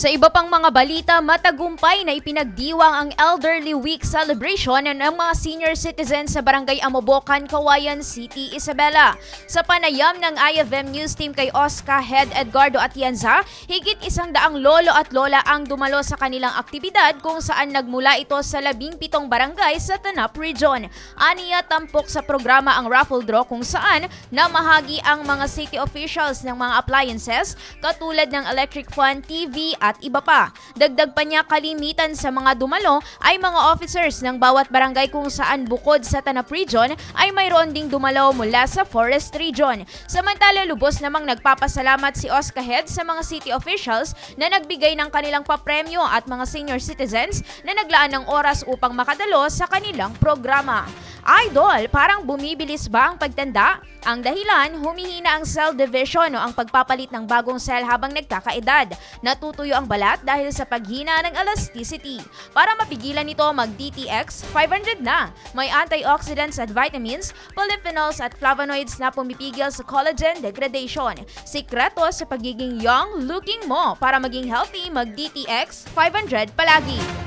Sa iba pang mga balita, matagumpay na ipinagdiwang ang Elderly Week celebration ng mga senior citizens sa Barangay Amobokan, Kawayan City, Isabela. Sa panayam ng IFM News Team kay Oscar Head Edgardo Atienza, higit isang daang lolo at lola ang dumalo sa kanilang aktibidad kung saan nagmula ito sa labing pitong barangay sa Tanap Region. Aniya tampok sa programa ang raffle draw kung saan namahagi ang mga city officials ng mga appliances katulad ng electric fan, TV at iba pa. Dagdag pa niya kalimitan sa mga dumalo ay mga officers ng bawat barangay kung saan bukod sa Tanap Region ay mayroon ding dumalo mula sa Forest Region. Samantala lubos namang nagpapasalamat si Oscar Head sa mga city officials na nagbigay ng kanilang papremyo at mga senior citizens na naglaan ng oras upang makadalo sa kanilang programa. Idol, parang bumibilis ba ang pagtanda? Ang dahilan, humihina ang cell division o ang pagpapalit ng bagong cell habang nagkakaedad. Natutuyo ang balat dahil sa paghina ng elasticity. Para mapigilan ito, mag-DTX 500 na. May antioxidants at vitamins, polyphenols at flavonoids na pumipigil sa collagen degradation. Sikreto sa pagiging young looking mo. Para maging healthy, mag-DTX 500 palagi.